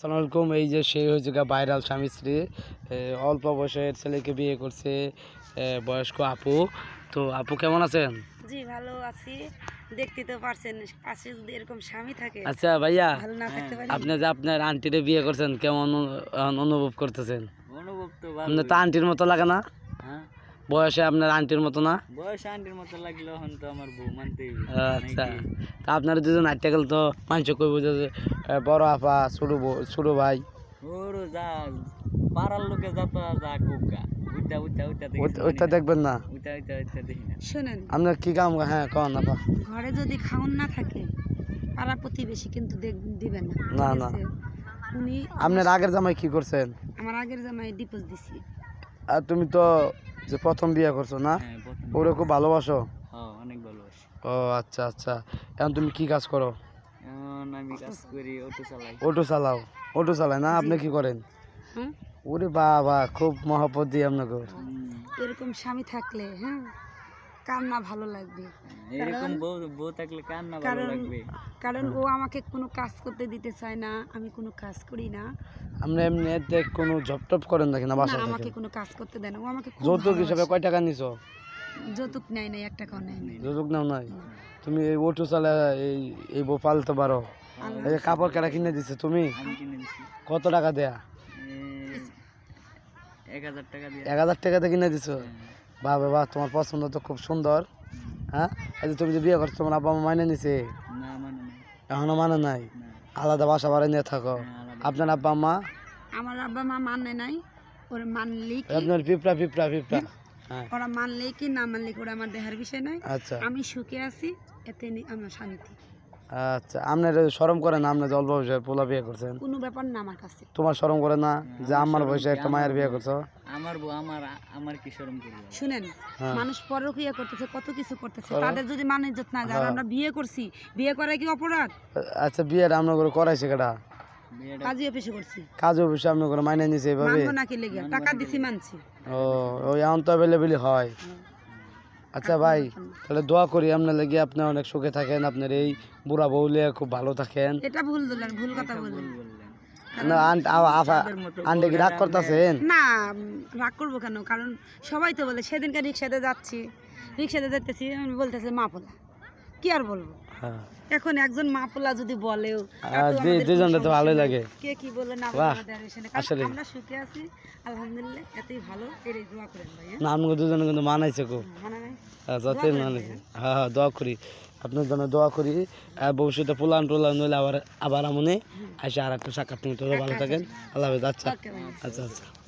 আসসালামু আলাইকুম। এই যে সেই হয়েছে গা ভাইরাল স্বামী স্ত্রী অল্প বয়সের ছেলেকে বিয়ে করছে বয়স্ক আপু। তো আপু কেমন আছেন? জি ভালো আছি। দেখতে তো পারছেন পাশে যদি এরকম স্বামী থাকে আচ্ছা ভাইয়া ভালো না থাকতে পারে। আপনি যে আপনার আন্টিরে বিয়ে করছেন কেমন অনুভব করতেছেন? অনুভব তো আপনার তো আন্টির মতো লাগে না? বয়সে আপনার আন্টির মতো না? বয়সে আন্টির মতো লাগল এখন তো আমার বউ মানতেই আচ্ছা। তা আপনার দুজন আটটা গেল তো মানুষ কইব যে বড় আপা ছোট বউ- ছোট ভাই? ওর যা পাড়ার লোকে যত যা কুকা ওইটা দেখবেন না? শোনেন। আপনার কি কাম? হ্যাঁ কন আপা। ঘরে যদি খাওন না থাকে পাড়া প্রতিবেশী কিন্তু দেখ- দিবেন না। না, আপনার আগের জামাই কি করছেন? আমার আগের জামাই ডিপোজ দিছি। আর তুমি তো যে প্রথম বিয়ে করছ না? ওরা ওরে খুব ভালোবাসো। হ্যাঁ অনেক ভালোবাসি। ও আচ্ছা আচ্ছা। এখন তুমি কি কাজ করো? আমি কাজ করি অটো চালাই। অটো চালাও। অটো চালায় না? আপনি কি করেন? হ্যাঁ ওরে বাবা খুব মহাপদ দিয়ে আপনাকে। এরকম স্বামী থাকলে হ্যাঁ? কার না ভালো লাগবে। এরকম বউ বউ থাকলে কার না ভালো কারণ লাগবে। কারণ ও আমাকে কোনো কাজ করতে দিতে চায় না আমি কোনো কাজ করি না। আমরা এমনি এতে কোনো জব টপ করেন নাকি না বাসা আমাকে কোনো কাজ করতে দেয় না। ও আমাকে যৌতুক হিসাবে কয় টাকা নিছো? যৌতুক নেয় নাই এক টাকাও নেয় নাই। যৌতুক নাও নাই? তুমি এই অটো চালা এই এই বউ পালতে পারো। এই কাপড় কেনা কিনে দিছে তুমি? আমি কিনে দিছি। কত টাকা দেয়া? এক হাজার টাকা দিয়ে। এক হাজার টাকাতে কিনে দিছো? হ্যাঁ। বাহ বাবা তোমার পছন্দ তো খুব সুন্দর হ্যাঁ? তুমি যে বিয়ে করছ তোমার আব্বা মা মানে নিছে এখনও মানে নাই? আলাদা বাসা বাড়ি নিয়ে থাকো। হ্যাঁ, আপনার আব্বা মা আমার আব্বা মা মানে নাই ওরা মানলেই কি? আপনার পিঁপড়া পিঁপড়া পিঁপড়া। হ্যাঁ? ওরা মানলেই কি না মানলে কি ওরা আমার দেহার বিষয় নাই। আচ্ছা। আমি সুখে আছি এতে আমার শান্তি। আচ্ছা আপনার সরম করে না আপনি যে অল্প বয়সে পোলা বিয়ে করছেন। কোনো ব্যাপার না আমার কাছে। তোমার সরম করে না যে আমার বয়সে একটা মায়ের বিয়ে করছ? আমার বউ আমার আমার কি শরম করি শুনেন হ্যাঁ। মানুষ পরকিয়া করতেছে কত কিছু করতেছে। তাদের যদি মান ইজ্জত না যায় হ্যাঁ। আমরা বিয়ে করছি। বিয়ে করা কি অপরাধ? আচ্ছা বিয়েটা আপনার করে করাইছে কেটা কাজী অফিসে করছি। কাজ অবশ্যই আপনার করে মাইনে নিছে এভাবে? মানবো নাকি লেগে? টাকা দিছি মানছি। ও ওই এখন তো অ্যাভেলেবেলই হয়। আচ্ছা ভাই তাহলে দোয়া করি আপনার লেগে আপনি অনেক সুখে থাকেন আপনার এই বুড়া বউলে খুব ভালো থাকেন। এটা ভুল দিলেন ভুল কথা বললেন। বললেন। না আন্ট আ- আফা- আন্টি কি রাগ করতেছেন? না রাগ করব কেন? কারণ সবাই তো বলে সেদিনকে রিক্সাতে যাচ্ছি রিক্সাতে যাইতেছি বলতেছে মা পোলা কি আর বলব? হ্যাঁ। এখন একজন মা পোলা যদি বলেও তো ভালোই লাগে। কে কি বলে না বলে বাহ, আমাদের আর এসে না। কারণ আসলেই। আমরা সুখে আছি আলহামদুলিল্লাহ এতেই ভালো এর দোয়া করেন ভাই? না আমাকে দুজনে কিন্তু মানাইছে খুব। মানে যতই মানাইছে হ্যাঁ হ্যাঁ দোয়া করি। আপনার জন্য দোয়া করি। আর ভবিষ্যতে পোলান টোলান হইলে আবার আবার আমনে আসে আর একটা সাক্ষাৎ। ভালো থাকেন। আল্লাহ হাফেজ। আচ্ছা। আচ্ছা আচ্ছা।